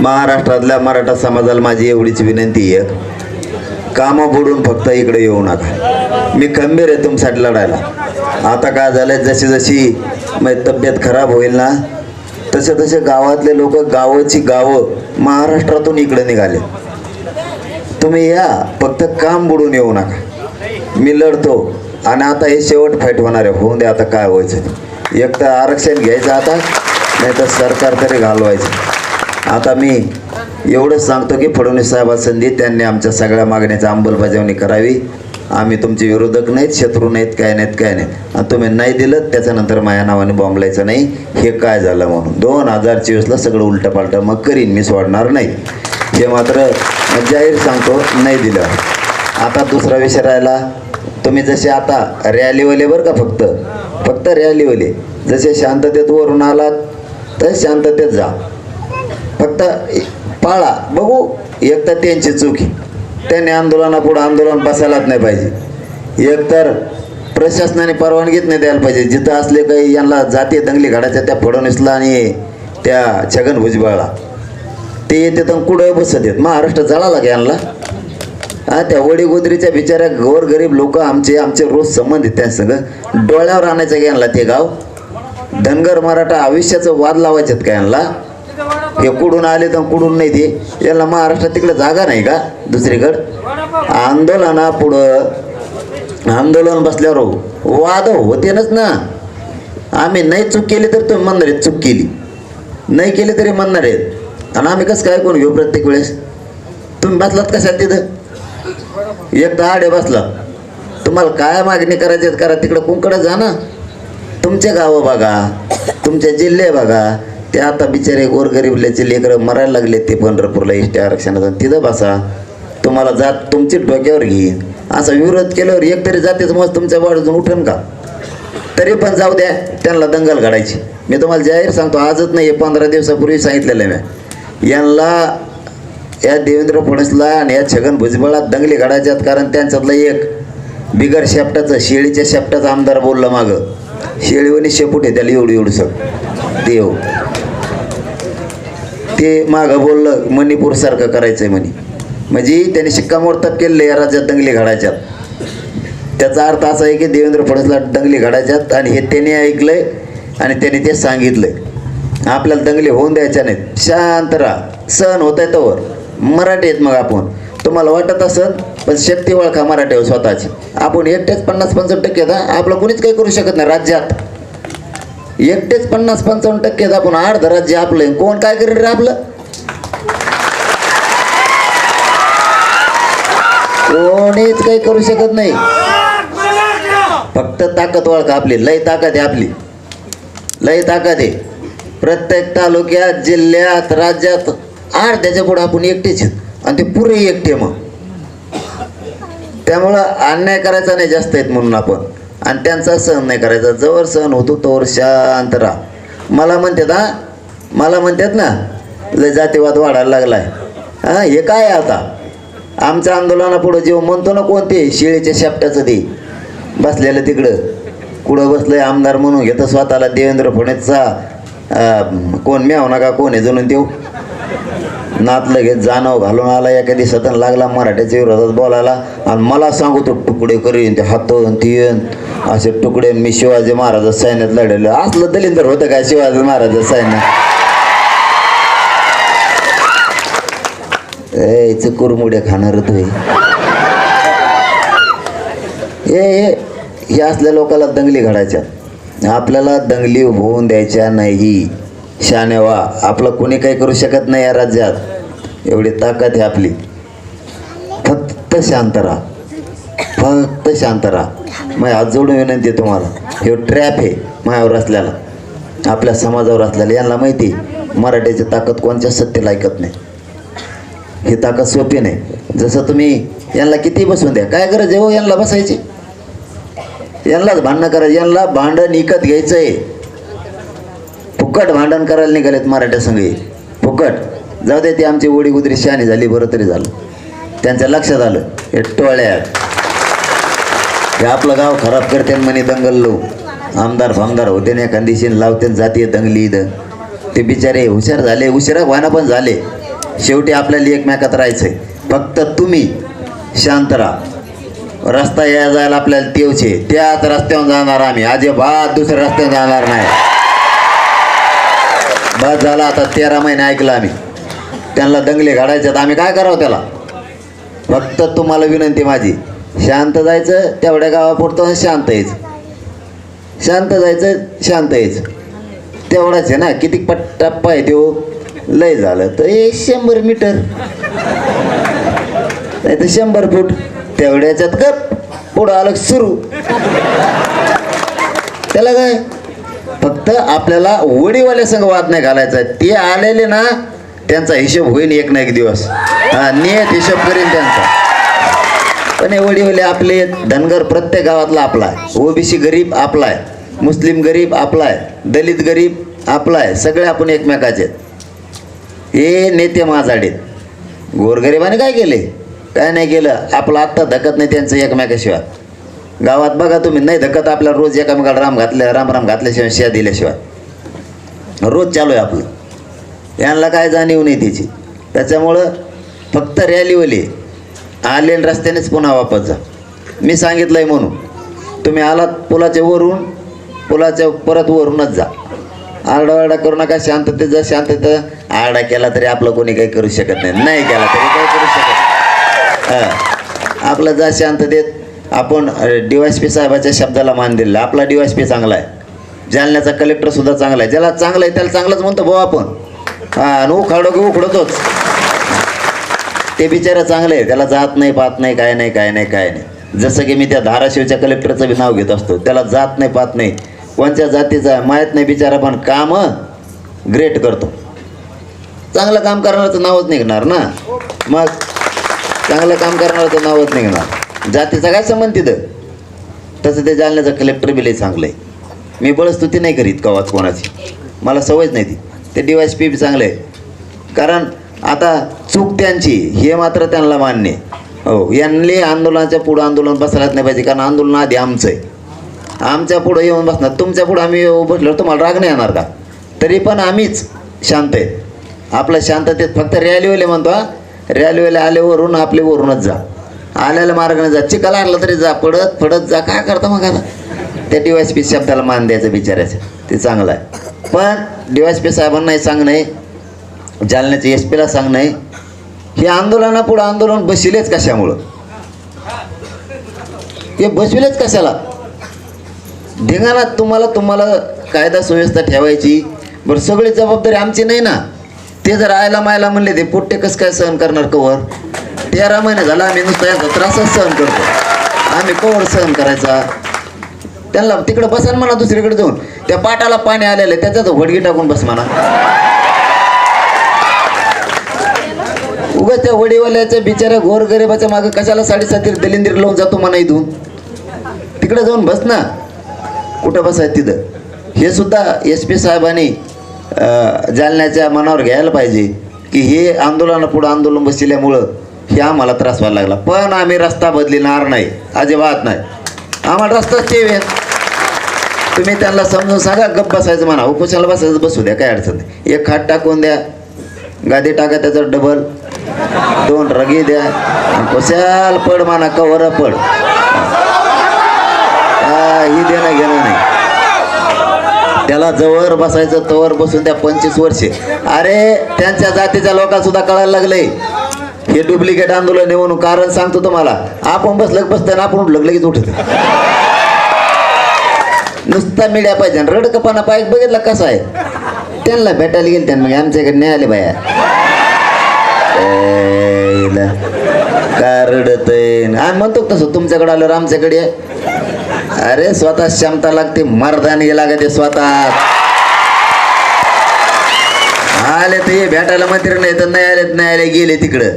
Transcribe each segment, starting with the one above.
महाराष्ट्रातल्या मराठा समाजाला माझी एवढीच विनंती आहे. कामं बुडून फक्त इकडे येऊ नका. मी खंबीर आहे तुमच्यासाठी लढायला. आता काय झालंय जशी जशी मग तब्येत खराब होईल ना तसे तसे गावातले लोक गावाची गावं महाराष्ट्रातून इकडे निघाले. तुम्ही या फक्त काम बुडून येऊ नका. मी लढतो आणि आता हे शेवट फाईट होणार आहे. होऊन दे आता काय व्हायचं एक तर आरक्षण घ्यायचं आता नाही तर सरकार तरी घालवायचं. आता मी एवढंच सांगतो की फडणवीस साहेबा संधी त्यांनी आमच्या सगळ्या मागण्याची अंमलबजावणी करावी. आम्ही तुमचे विरोधक नाहीत शत्रू नाहीत काय नाहीत काय नाहीत. आणि तुम्ही नाही दिलं त्याच्यानंतर माझ्या नावाने बॉम्बलायचं नाही. हे काय झालं म्हणून? दोन हजार चोवीसला सगळं उलटं पालटं मग करीन मी सोडणार नाही. हे मात्र जाहीर सांगतो नाही दिलं. आता दुसरा विषय राहिला. तुम्ही जसे आता रॅलीवाले बरं का फक्त? फक्त रॅलीवाले जसे शांततेत वरून आलात तर शांततेत जा. फक्त पाळा बघू. एक तर त्यांची चूक आहे. त्यांनी आंदोलनापुढं आंदोलन बसायलाच नाही पाहिजे. एकतर प्रशासनाने परवानगीच नाही द्यायला पाहिजे. जिथं असले काही यांना जाते दंगली घडायच्या त्या फडणवीसला आणि त्या छगन भुजबळला. ते येते तर कुठं बसत आहेत. महाराष्ट्र जळाला का यांना? हा त्या वडीगोदरीच्या बिचाऱ्या गोर गरीब लोक आमचे आमचे रोज संबंध आहेत त्या सगळं डोळ्यावर आणायचं का यांना ते गाव? धनगर मराठा आयुष्याचं वाद लावायचेत का यांना? हे कुठून आले तर कुठून नाही ते. याला महाराष्ट्रात तिकडे जागा नाही का? दुसरीकडं? आंदोलना पुढं. आंदोलन बसल्यावर वाद होतेनच ना. आम्ही नाही चूक केली तर तुम्ही म्हणणार आहेत चूक केली. नाही केली तरी म्हणणार आहेत. आणि आम्ही कसं काय कोण घेऊ प्रत्येक वेळेस? तुम्ही बसलात कशात तिथं? एक दहा आडे बसला. तुम्हाला काय मागणी करायची करा तिकडं कुंकडं जा ना. तुमचे गावं बघा. तुमचे जिल्हे बघा. ते आता बिचारे गोरगरीबल्याचे लेकरं मरायला लागले ते पंढरपूरला इष्ट आरक्षणाचा. तिथं बसा. तुम्हाला जात तुमची डोक्यावर घेईन असा विरोध केल्यावर एक तरी जातेच मग तुमच्या वाढून उठन का? तरी पण जाऊ द्या त्यांना दंगल घडायची. मी तुम्हाला जाहीर सांगतो आजच नाही पंधरा दिवसापूर्वी सांगितलेलं आहे मी. यांना या देवेंद्र फडणवीसला आणि या छगन भुजबळात दंगली घडायच्यात कारण त्यांच्यातलं एक बिगर शेपटाचं शेळीच्या शेपटाचा आमदार बोललं मागं. शेळीवणी शेपूट आहे त्याला एवढी एवढं सग देव ते मागं बोललं मणिपूरसारखं करायचं आहे म्हणे. म्हणजे त्यांनी शिक्कामोर्तब केले या राज्यात दंगली घडायच्यात. त्याचा अर्थ असा आहे की देवेंद्र फडणवीसला दंगली घडायच्यात आणि हे त्यांनी ऐकलंय आणि त्यांनी ते सांगितलंय. आपल्याला दंगली होऊन द्यायच्या नाहीत. शांत राहा. सण होत आहे तोवर. मराठी आहेत मग आपण. तुम्हाला वाटत असन पण शक्ती ओळखा मराठी स्वतःची. आपण एकट्याच पन्नास पंचावन्न टक्के आहेत, आपलं कोणीच काही करू शकत नाही राज्यात. एकटेच पन्नास पंचावन्न टक्के आपण अर्ध राज्य आपलं कोण काय करेल रे आपलं? कोणीच काही करू शकत नाही. फक्त ताकद ओळखा आपली. लय ताकद आहे आपली. लय ताकद आहे. प्रत्येक तालुक्यात जिल्ह्यात राज्यात अर्ध्याच्या पुढे आपण एकटेच आहेत. आणि ते पुरे एकटे मग. त्यामुळं अन्याय करायचा नाही जास्त आहेत म्हणून आपण. आणि त्यांचा सहन नाही करायचा. जवळ सहन होतो तोवर शांत राहा. मला म्हणतात हा? मला म्हणतात ना लय जातीवाद वाढायला लागलाय. हा हे काय आहे आता? आमच्या आंदोलनापुढं जेव्हा म्हणतो ना कोणते? शिळेच्या शेपट्याचं ते. बसलेलं तिकडं. कुठं बसलंय आमदार म्हणून घेतं स्वतःला देवेंद्र फडणवीसचा कोण म्याव नका कोण आहे जणून देऊ? नात लगेच जाणव घालून आला. एका सतन लागला मराठ्याच्या विरोधात बोलायला. आणि मला सांगू तो तुकडे करीन ते हातन तीन असे तुकडे मी शिवाजी महाराजा सैन्यात लढले असलं दलिंदर होतं काय शिवाजी महाराजा सैन्यात? ए कुरमुड्या खाणार तुम्ही हे. हे असल्या लोकाला दंगली घडायच्या आपल्याला दंगली होऊन द्यायच्या नाही. शानेवा आपलं कोणी काही करू शकत नाही या राज्यात. एवढी ताकद आहे आपली. फक्त शांत राहा. फक्त शांत राहा. मग हात जोडून विनंती आहे तुम्हाला. हे ट्रॅप आहे मायावर असल्याला आपल्या समाजावर असल्याला यांना माहिती आहे, मराठीची ताकद कोणत्या सत्तेला ऐकत नाही. ही ताकद सोपी नाही. जसं तुम्ही यांना किती बसून द्या. काय गरज आहे हो यांना बसायची? यांनाच भांडणं करायचं. यांना भांडण विकत घ्यायचं आहे फुकट भांडण करायला निघालेत मराठ्या संघ फुकट. जाऊ दे ती आमची ओढी गुदरी शहाणी झाली बरं तरी झालं. त्यांच्या लक्षात आलं हे टोळ्या हे आपलं गाव खराब करते म्हणे दंगल लो आमदार फामदार होते ना एखाद दिवशी लावते जाते दंगली इथं. ते बिचारे हुशार झाले उशिरा व्हायना पण झाले. शेवटी आपल्याला एकमेकात राहायचंय. फक्त तुम्ही शांत राहा. रस्ता या जायला आपल्याला तेवचे. त्याच रस्त्यावर जाणार आम्ही. अजिबात दुसऱ्या रस्त्यावर जाणार नाही. बस झाला आता तेरा महिने ऐकलं आम्ही. त्यांना दंगले घालायचे तर आम्ही काय करावं त्याला? फक्त तुम्हाला विनंती माझी शांत जायचं तेवढ्या गावापुरतं शांत यायचं. शांत जायचं शांत यायचं. तेवढाच आहे ना किती पट टप्पा आहे तो लय झालं तर हे शंभर मीटर. नाही तर शंभर फूट. तेवढ्याच्यात गप पुढं आलं सुरू. त्याला काय? फक्त आपल्याला वडीवाल्या संघ वाद नाही घालायचा. ते आलेले ना त्यांचा हिशोब होईल एक ना एक दिवस. हा नियत हिशोब करेन त्यांचा. पण हे वडीवाले आपले धनगर प्रत्येक गावातला आपला आहे. ओबीसी गरीब आपला आहे. मुस्लिम गरीब आपला आहे. दलित गरीब आपला आहे. सगळे आपण एकमेकाचे आहेत. हे नेते माझाडे गोरगरिबाने काय केले? काय नाही केलं. आपलं आत्ता धकत नाही त्यांचं एकमेकाशिवाय. गावात बघा तुम्ही नाही धकत आपल्या रोज एकामेकाला राम घातल्या राम राम घातल्याशिवाय शिया दिल्याशिवाय. रोज चालू आहे आपलं. यांना काय जाणीव नाही त्याची. त्याच्यामुळं फक्त रॅलीवली आले रस्त्यानेच पुन्हा वापस जा. मी सांगितलंय म्हणून. तुम्ही आलात पुलाच्या वरून पुलाच्या परत वरूनच जा. आरडाओरडा करू नका शांततेत जा शांततेत आरडा केला तरी आपलं कोणी काही करू शकत नाही. नाही केला तरी काही करू शकत हां. आपलं जा शांततेत. आपण डी वाय पी साहेबाच्या शब्दाला मान दिलेला आपला डी वाय पी चांगला आहे. जालन्याचा कलेक्टरसुद्धा चांगला आहे. ज्याला चांगलं आहे त्याला चांगलंच म्हणतो भाऊ आपण. हां उखाडो की उखडतोच. ते बिचारा चांगलं आहे त्याला जात नाही पाहत नाही काय नाही काय नाही काय नाही. जसं की मी त्या धाराशिवच्या कलेक्टरचं बी नाव घेत असतो. त्याला जात नाही पाहत नाही. कोणत्या जातीचा आहे माहीत नाही बिचारा पण काम ग्रेट करतो. चांगलं काम करणारचं नावच निघणार ना? मग चांगलं काम करणारचं नावच निघणार. जातीचा काय संबंध तिथं? तसं ते जालन्याचं कलेक्टर बिलही चांगलं आहे मी बळस्तुती नाही करीत कवाच कोणाची. मला सवयच नाही ती. ते डी वाय पी बी चांगलं आहे कारण आता चूक त्यांची हे मात्र त्यांना मान्य आहे. हो यांनी आंदोलनाच्या पुढं आंदोलन बसायलाच नाही पाहिजे कारण आंदोलन आधी आमचं आहे. आमच्या पुढं येऊन बसणार. तुमच्या पुढं आम्ही बसल्यावर तुम्हाला राग नाही येणार का? तरी पण आम्हीच शांत आहे. आपलं शांततेत फक्त रॅलीवाले म्हणतो रॅलीवाले आल्यावरून आपले वरूनच जा. आल्याला मार्गाने जा. चिकाला आणलं तरी जा पडत पडत जा. काय करता मग आता? त्या डिवायस पी शब्दाला मान द्यायचं बिचारायचं ते चांगलं आहे. पण डिवायस पी साहेबांनाही सांगणं आहे. जालन्याच्या एस पीला सांगणं आहे. हे आंदोलनापुढं आंदोलन बसिलेच कशामुळं? हे बसविलेच कशाला? धिंगाणात तुम्हाला तुम्हाला कायदा सुव्यवस्था ठेवायची. बरं सगळी जबाबदारी आमची नाही ना? ते जर आयला मायला म्हणले ते पोट्टे कसं काय सहन करणार कवर? तेरा महिने झाला आम्ही नुसता याचा त्रासच सहन करतो. आम्ही कोवर सहन करायचा. त्यांना तिकडे बसा म्हणा दुसरीकडे जाऊन. त्या पाटाला पाणी आलेलं आहे त्याच्यात वडगी टाकून बस म्हणा. उगाच त्या वडीवाल्याच्या बिचाऱ्या गोर गरिबाच्या मागं कशाला साडेसाती दलिंदीर लावून जातो म्हणा इथून? तिकडे जाऊन बस ना. कुठं बसायचं तिथं? हे सुद्धा एस पी साहेबांनी जालन्याच्या मनावर घ्यायला पाहिजे की हे आंदोलनापुढं आंदोलन बसल्यामुळं हे आम्हाला त्रास व्हायला लागला. पण आम्ही रस्ता बदलणार नाही. अजिबात नाही. आम्हाला रस्ताच ठेवे. तुम्ही त्यांना समजून सांगा गप बसायचं म्हणा. उपोषणाला बसायचं बसू द्या काय अडचण नाही. एक खाट टाकून द्या. गादी टाका त्याचं डबल दोन रगी द्या. आणि कशाल पड म्हणा कवर पड. ही देणं घेणं नाही. त्याला जवळ बसायचं तवर बसून त्या पंचवीस वर्षे. अरे त्यांच्या जातीच्या लोकांना सुद्धा कळायला लागलंय. हे डुप्लिकेट आंदोलन येऊन कारण सांगतो तुम्हाला. आपण बसलं बसताना आपण उठलं की लगेच उठत. नुसता मीडिया पाहिजे. रडकपणा पाहिजे बघितला कसा आहे? त्यांना भेटायला गेले त्यांना. आमच्याकडे नाही आले बाया. काय रडत आम्ही म्हणतो तसं. तुमच्याकडे आलं आमच्याकडे अरे स्वतः क्षमता लागते. मर्दानी लागते स्वतः. आले तर हे भेटायला मंत्री नाही तर नाही आले नाही आले गेले तिकडं.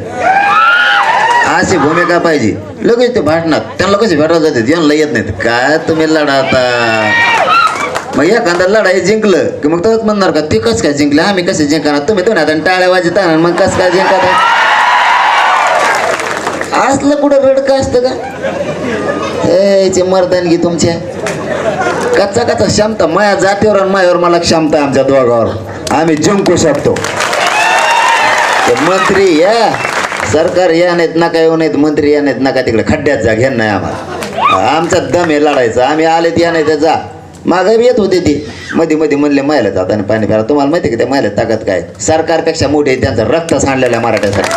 अशी भूमिका पाहिजे. लगेच ते भांडणार त्यांना कसे भेटायला जाते यांना येत नाहीत. काय तुम्ही लढा आता? मग एखादा लढाई जिंकलं की मग तसंच म्हणणार का ते कसं काय जिंकलं? आम्ही कसे जिंकणार? तुम्ही तुम्ही आता टाळ्या वाजत आहे, मग कसं काय जिंकत असलं कुठं रडकं असतं का? हे मर्दानगी तुमच्या कच्चा कच्चा क्षमता. माया जातीवर आणि मायावर मला क्षमता आमच्या दोघावर. आम्ही जिंकू शकतो. तर मंत्री या सरकार या नाहीत नका येऊ नाहीत मंत्री या नाहीत नका तिकडे खड्ड्यात जा घेण नाही आम्हाला. आमचा दम हे लढायचा आम्ही आले या नाही तर जा. मागे येत होते ती. मध्ये मध्ये म्हणले महिला जात आणि पाणी प्यायला. तुम्हाला माहिती का त्या महिला ताकद काय? सरकारपेक्षा मोठे त्यांचं रक्त सांडलेलं आहे मराठ्यासाठी.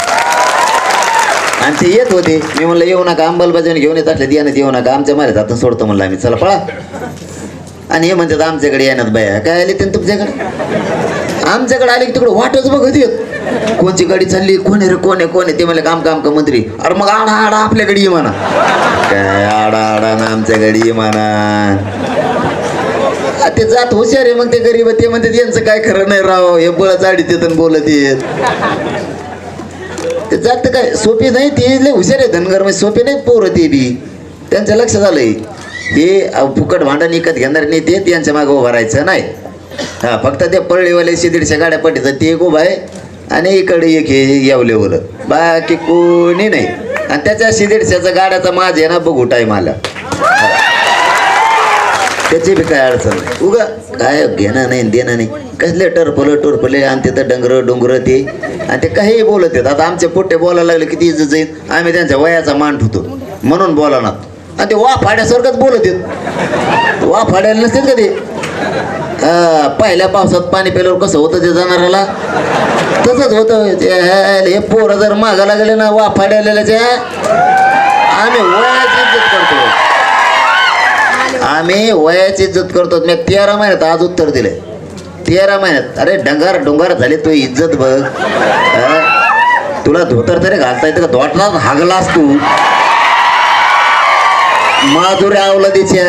आणि ते येत होते. मी म्हणलं येऊ नका अंमलबजावणी घेऊन येत असले याने येऊ नका. आमच्या महिला जातं सोडतो म्हणलं आम्ही. चला पळा. आणि हे म्हणतात आमच्याकडे येण्यात बाया. काय आले ते तुमच्याकडे? आमच्याकडे आले की तिकडे वाटच बघत येत. कोणची गाडी चालली कोणी रे कोण आहे कोण आहे? ते म्हणले काम काम का मंत्री. अरे मग आडा आडा आपल्याकडे ये म्हणा. काय आडा आडा ना आमच्याकडे ये म्हणा. ते जात हुशार आहे मग ते गरीब ते म्हणतात यांचं काय खरं नाही राव हे बळ चाडी तिथून बोलत येत. ते जात काय सोपी नाही ते लय हुशार आहे धनगर म्हणजे सोपे नाही पोरं ते बी. त्यांच्या लक्षात आलंय हे अहो, फुकट भांडण विकत घेणार नाही ते त्यांच्या मागं उभारायचं नाही. हा फक्त ते पळलीवाले दीडशे गाड्या पडतात ते एक उभा आहे आणि इकडे एक हे येवलेवलं बाकी कोणी नाही. आणि त्याच्या दीडशेचा गाड्याचा माझ आहे ना बघू टाईम आला. त्याची बी काय अडचण नाही. उगा काय घेणं नाही देणं नाही. कसले टरपलं टोरपले आणि तिथं डंगर डोंगर ते. आणि ते काही बोलत आहेत आता आमचे पोट्टे बोलायला लागले किती इज्जत जाईल. आम्ही त्यांच्या वयाचा मान ठेवतो म्हणून बोलानात आणि ते वा फाड्यासारखंच बोलत आहेत. वा फाड्याला नसतात का ते? हा, पहिल्या पावसात पाणी पेल्यावर कसं होतं ते जाणाराला तसंच होतं. हे पोरं जर मागा लागले ना वा आम्ही वयाची इज्जत करतो. आम्ही वयाची इज्जत करतो. मी तेरा महिन्यात आज उत्तर दिले तेरा महिन्यात. अरे डंगार डोंगार झाले तू इज्जत बघ. तुला धोतर तरी घालता येतं का? धोटलाच हागलास तू. माधुऱ्या अवलदीच्या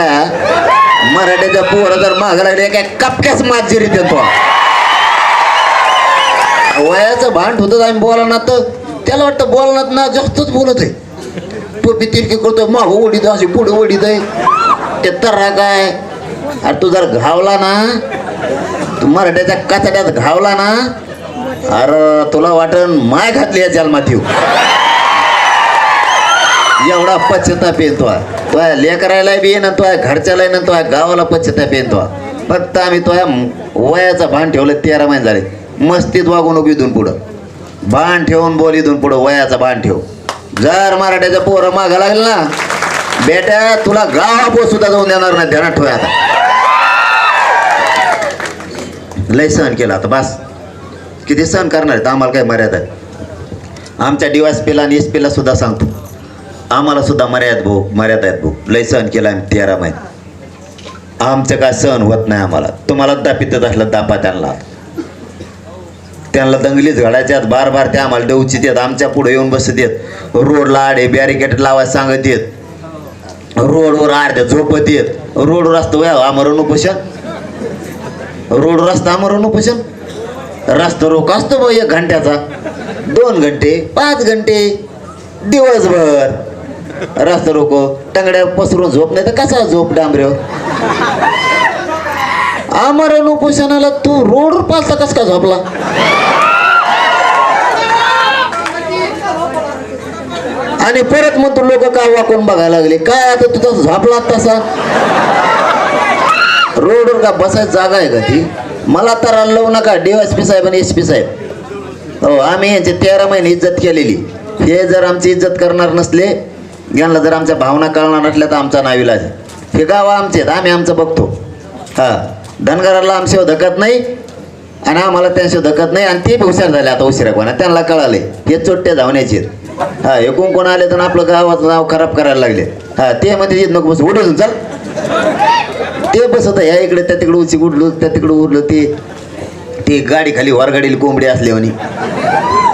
मराठ्याच्या पोरं जर माग लागले काय कपक्याच माजुरी देतो वयाचं भांड होतं आम्ही बोलणार तर त्याला वाटतं बोलणार ना जास्तच बोलत आहे. टोपी तिरकी करतो माग ओढीत अशी पुढे ओढीत आहे. ते तर्रा काय? अरे तू जर घावला ना तू मराठ्याच्या कचड्यात घावला ना अरे तुला वाटण माय घातली या जन्मात येऊ. एवढा पश्चाताप येतो तो लेकरायला बी येणं तो घरच्याला ना तो गावाला पश्चाताप येतो फक्त आम्ही तो वयाचा भान ठेवलं तेरा महिने झाले. मस्तीत वागून इथून पुढं. भान ठेवून बोल इथून पुढं वयाचा भान ठेव. जर मराठ्याचा पोरं मागा लागेल ना बेट्या तुला गावा सुद्धा जाऊन देणार नाही ध्यानात ठेव आता. लय सहन केला आता बस. किती सहन करणार आहेत? आम्हाला काय मर्यादा आहे आमच्या डिवायस पीला आणि एस पीला सुद्धा सांगतो. आम्हाला सुद्धा मर्याद भाऊ मर्यादा आहेत भाऊ लय सहन केला आम्ही तेरा महिने. आमचं काय सहन होत नाही आम्हाला. तुम्हाला दापितच असलं दापा त्यांना. त्यांना दंगलीच घडायच्यात बार बार ते आम्हाला देऊची देत आमच्या पुढे येऊन बसत येत रोडला आडे बॅरिकेड लावायला सांगत येत रोडवर आडे झोपत येत रोडवर असतं वया आमरण उपोषण. रोड रस्ता आमरण उपोषण. रस्ता रोख असतो भाऊ एक घंट्याचा. दोन घंटे पाच घंटे दिवसभर. रस्त रोको टंगड्या पसरून झोप नाही तर कसा झोप डांबऱ्यो आमरण उपोषणाला तू रोडवर पाचता कस का झोपला? आणि परत मग तू लोक का वाकून बघायला लागले? काय आता तू झोपला तसा? रोडवर का बसायची जागा आहे का ती? मला तर लावू नका डीएसपी साहेब आणि एस पी साहेब. हो आम्ही यांची तेरा महिने इज्जत केलेली. हे जर आमची इज्जत करणार नसले यांना जर आमच्या भावना कळणार नसल्या तर आमचा नाविलाज हे गाव आमचे आहेत आम्ही आमचं बघतो. हा. धनगराला आमच्यावर धकत नाही आणि आम्हाला त्यांच्यावर धकत नाही आणि ते हुशार झाले आता उशिरापणा त्यांना कळाले हे चोट्टे धावण्याचे आहेत. हा एकूण कोण आले तर आपलं गावाचं नाव खराब करायला लागले. हा ते म्हणजे येत नको बस. उडून चल. ते बसत ह्या इकडे त्या तिकडे उची उडलो त्या तिकडे उडलो ते ते गाडी खाली वरगाडीला कोंबडी म्हणे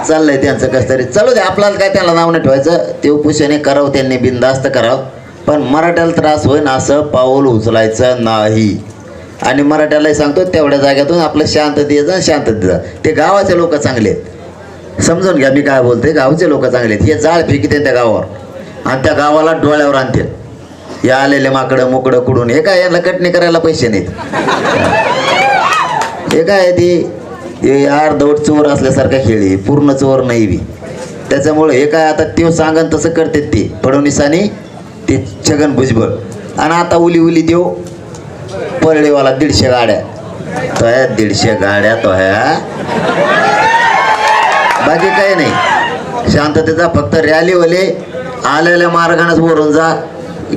चाललंय त्यांचं कसं तरी. चालू दे आपल्याला काय त्याला नाव नाही ठेवायचं. ते उपोषणे करावं त्यांनी बिनधास्त करावं. पण मराठ्याला त्रास होईन असं पाऊल उचलायचं नाही. आणि मराठ्यालाही सांगतो तेवढ्या जाग्यातून आपलं शांततेचं आणि शांततेचं ते गावाचे लोक चांगले आहेत. समजून घ्या मी काय बोलते गावचे लोक चांगले आहेत. हे जाळ फेकते त्या गावावर. आणि त्या गावाला डोळ्यावर आणते हे आलेले माकडं मोकडं कुडून. हे काय यांना कटणी करायला पैसे नाहीत? हे काय ती? हे अर्धवट चोर असल्यासारखा खेळ आहे पूर्ण चोर नाही बी. त्याच्यामुळे हे काय आता त्यो सांगन तसं करतात ते फडणवीसाने ते छगन भुजबळ. आणि आता उली उली देव परळेवाला दीडशे गाड्या. तो ह्या दीडशे गाड्या तो ह्या बाकी काही नाही. शांततेचा फक्त रॅलीवाले आलेल्या मार्गानेच वरून जा.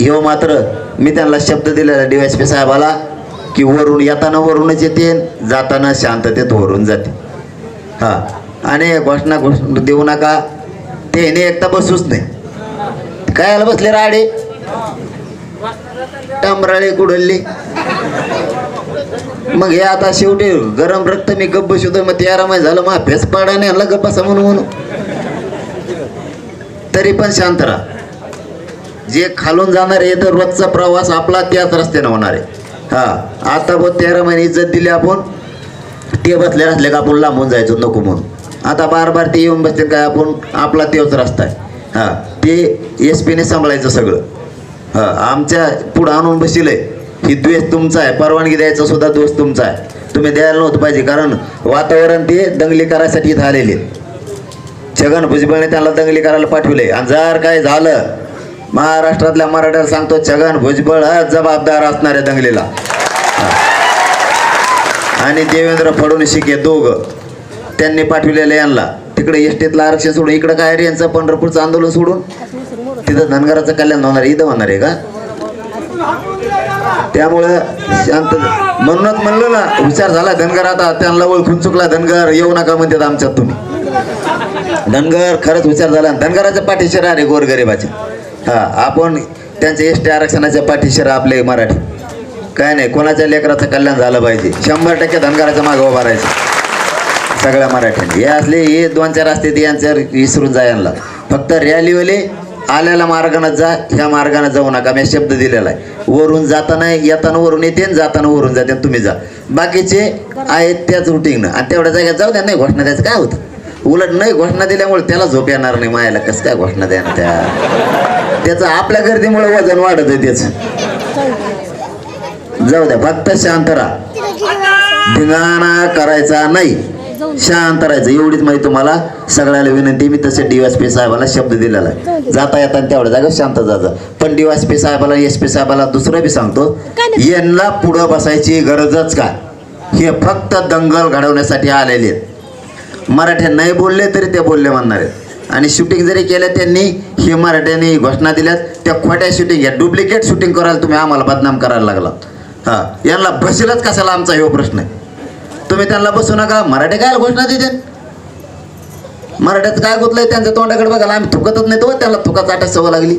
ह्यो मात्र मी त्यांना शब्द दिलेला डी वाय पी साहेबाला. की वरून येताना वरूनच येते जाताना शांततेत वरून जाते. हा. आणि घोषणा घोषणा देऊ नका. ते ने एकटा बसूच नाही. काय आलं बसले राडे? टमराळे कुडल्ली. मग हे आता शेवटी गरम रक्त मी गप्प शोध मग ते महिने झालं. मग फेस पाडाने आणला गप्प बसा म्हणून म्हणून. तरी पण शांत राहा. जे खालून जाणार आहे तर रोजचा प्रवास आपला त्याच रस्त्याने होणार आहे. हा आता बघ तेरा महिने इज्जत दिली आपण. ते बसले असले का आपण लांबून जायचो नको म्हणून. आता बार बार ते येऊन बसते काय आपण आपला तेच रस्ता आहे. हा ते एस पीने सांभाळायचं सगळं. हा आमच्या पुढं आणून बसिलंय ही द्वेष तुमचा आहे परवानगी द्यायचा सुद्धा दोष तुमचा आहे. तुम्ही द्यायला नव्हतं पाहिजे कारण वातावरण ते दंगली करायसाठी झालेले. छगन भुजबळने त्यांना दंगली करायला पाठवले. आणि जर काय झालं महाराष्ट्रातल्या मराठ्याला सांगतो छगन भुजबळ हा जबाबदार असणाऱ्या दंगलीला. आणि देवेंद्र फडणवीस हे दोघं त्यांनी पाठविलेले यांना. तिकडे एसटीतलं आरक्षण सोडून इकडं काय रे यांचं? पंढरपूरचं आंदोलन सोडून? तिथं धनगराचं कल्याण होणार आहे, इथं होणार आहे का? त्यामुळं शांत म्हणूनच म्हणलं ना विचार झाला धनगर आता. त्यांना ओळखून चुकला धनगर. येऊ नका म्हणतात आमच्यात तुम्ही. धनगर खरंच विचार झाला. धनगराच्या पाठीशी राहा रे गोरगरिबाच्या हा आपण त्यांच्या एस टी आरक्षणाच्या पाठीशी आपले मराठी. काय नाही कोणाच्या लेकराचं कल्याण झालं पाहिजे? शंभर टक्के धनगराच्या मागं उभा राहायचं. सगळ्या मराठ्यांनी. हे असले हे दोन चार असते ते यांच्यावर विसरून जा यांना. फक्त रॅलीवाले आलेल्या मार्गानं जा ह्या मार्गानं जाऊ नका. मी शब्द दिलेला आहे. वरून जाताना येताना वरून येते जाताना वरून जाते तुम्ही जा. बाकीचे आहेत त्याच रुटीनं आणि तेवढ्या जागेत जाऊ द्या नाही घोषणा द्यायचं काय होतं? उलट नाही घोषणा दिल्यामुळे त्याला झोप येणार नाही मायाला. कसं काय घोषणा द्या ना त्या? त्याचं आपल्या गर्दीमुळे वजन वाढत आहे त्याचं. जाऊ द्या फक्त शांत राहा. धिंगाणा करायचा नाही. शांत राहायचं. एवढीच माहिती तुम्हाला सगळ्याला विनंती. मी तसे डीवायसपी साहेबाला शब्द दिलेला आहे. जाता येताना तेवढ्या जागा शांत जायचं पण डीवायसपी साहेबाला एस पी साहेबाला दुसरं बी सांगतो यांना पुढं बसायची गरजच काय हे फक्त दंगल घडवण्यासाठी आलेले आहेत. मराठी नाही बोलले तरी ते बोलले म्हणणार आहेत. आणि शूटिंग जरी केलं त्यांनी हे मराठ्यांनी घोषणा दिल्यात त्या खोट्या शूटिंग या डुप्लिकेट शूटिंग करायला तुम्ही आम्हाला बदनाम करायला लागलात. हा यांना बसेलच कशाला आमचा हा प्रश्न आहे? तुम्ही त्यांना बसू नका मराठी काय घोषणा देते मराठ्यात काय गुतलंय त्यांच्या तोंडाकडे बघायला आम्ही थुकतच नाही तो त्यांना थुकाचा आटा सवय लागली.